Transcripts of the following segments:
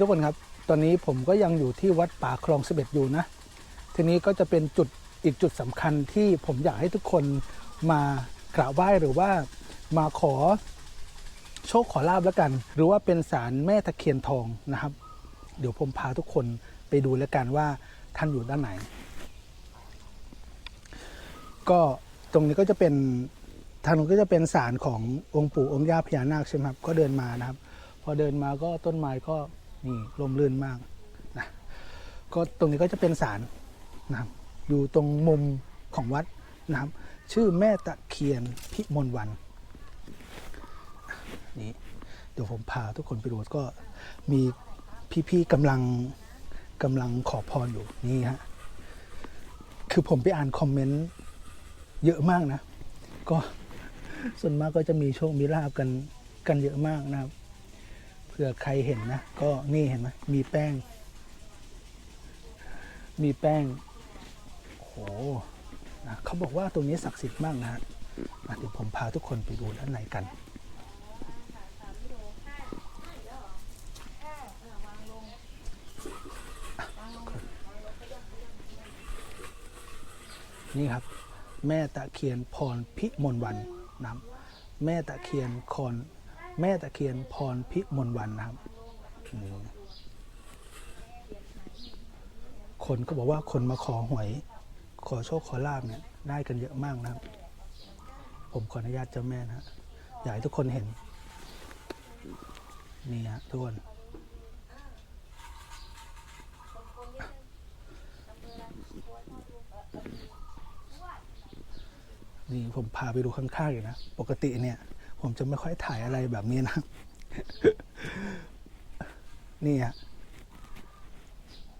ทุกคนครับ ตอนนี้ผมก็ยังอยู่ที่วัดป่าคลองสิบเอ็ดอยู่นะ ทีนี้ก็จะเป็นจุดอีกจุดสำคัญที่ผมอยากให้ทุกคนมากราบไหว้หรือว่ามาขอโชคขอลาบแล้วกัน หรือว่าเป็นศาลแม่ตะเคียนทองนะครับ เดี๋ยวผมพาทุกคนไปดูแล้วกันว่าท่านอยู่ด้านไหน ก็ตรงนี้ก็จะเป็นทางนู้นก็จะเป็นศาลขององค์ปู่องค์ย่าพญานาคใช่ไหมครับ ก็เดินมานะครับ พอเดินมาก็ต้นไม้ก็ นี่ร่มรื่นมากนะก็ตรงนี้ก็จะเป็นศาลนะครับอยู่ตรงมุมของวัดนะครับชื่อแม่ตะเคียนพิมลวันนี่เดี๋ยวผมพาทุกคนไปดูก็มีพี่ๆกำลังกำลังขอพรอยู่นี่ฮะคือผมไปอ่านคอมเมนต์เยอะมากนะ ก็ส่วนมากก็จะมีโชคมีลาบกันกันเยอะมากนะครับ ผื่อใครเห็นนะ ก็นี่เห็นไหมมีแป้ง มีแป้งโอ้โหนะเขาบอกว่าตรงนี้ศักดิ์สิทธิ์มากนะฮะเดี๋ยวผมพาทุกคนไปดูด้านในกันนี่ครับ แม่ตะเคียนพรพิมลวันนะแม่ตะเคียนคอน แม่ตะเคียนพรพิมลวันนะครับ คนก็บอกว่าคนมาขอหวย ขอโชคขอลาบเนี่ยได้กันเยอะมากนะครับ ผมขออนุญาตเจ้าแม่นะฮะอยากให้ทุกคนเห็น นี่ฮะทุกคนนี่ผมพาไปดูข้างๆอยู่นะ ปกติเนี่ย ผมจะไม่ค่อยถ่ายอะไรแบบนี้นะ นี่ฮะ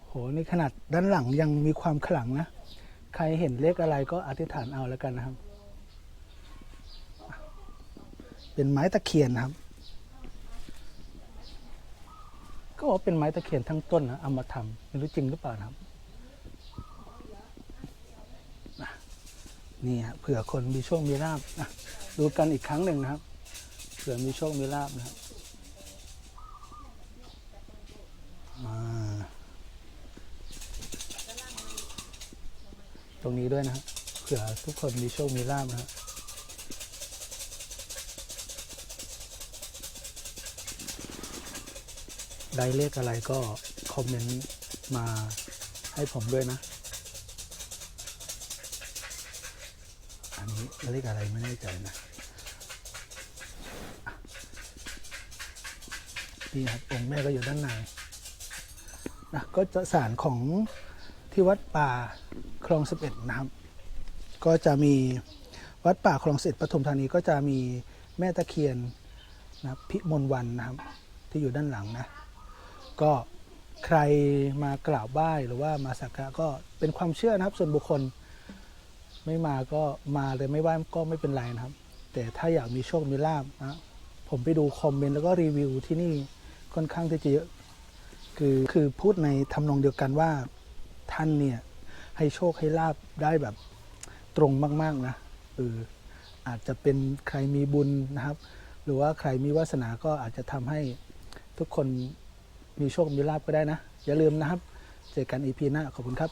โห นี่ขนาดด้านหลังยังมีความขลังนะ ใครเห็นเลขอะไรก็อธิษฐานเอาแล้วกันนะครับ เป็นไม้ตะเคียนนะครับ ก็บอกว่าเป็นไม้ตะเคียนทั้งต้นนะเอามาทำไม่รู้จริงหรือเปล่านะครับนี่ฮะเผื่อคนมีโชคมีลาบดูกันอีกครั้งหนึ่งนะครับ เผื่อมีโชคมีลาบนะครับตรงนี้ด้วยนะครับเผื่อทุกคนมีโชคมีลาบนะครับได้เลขอะไรก็คอมเมนต์มาให้ผมด้วยนะ อันนี้เลขอะไรไม่แน่ใจนะ นี่ครับองค์แม่ก็อยู่ด้านในนะก็จะสารของที่วัดป่าคลองสิบเอ็ดนะครับ ก็จะมีวัดป่าคลองสิบปทุมธานีก็จะมีแม่ตะเคียนนะพิมลวันนะครับที่อยู่ด้านหลังนะ ก็ใครมากราบไหว้หรือว่ามาสักการะก็เป็นความเชื่อนะครับ ส่วนบุคคลไม่มาก็มาเลยไม่ไหว้ก็ไม่เป็นไรนะครับ แต่ถ้าอยากมีโชคมีลาบนะผมไปดูคอมเมนต์แล้วก็รีวิวที่นี่ ค่อนข้างที่จะเยอะ คือคือพูดในทำนองเดียวกันว่าท่านเนี่ยให้โชคให้ลาบได้แบบตรงมาก ๆนะเอออาจจะเป็นใครมีบุญนะครับ หรือว่าใครมีวาสนาก็อาจจะทำให้ทุกคนมีโชคมีลาบก็ได้นะ อย่าลืมนะครับ เจอกันอีพีหน้าขอบคุณครับ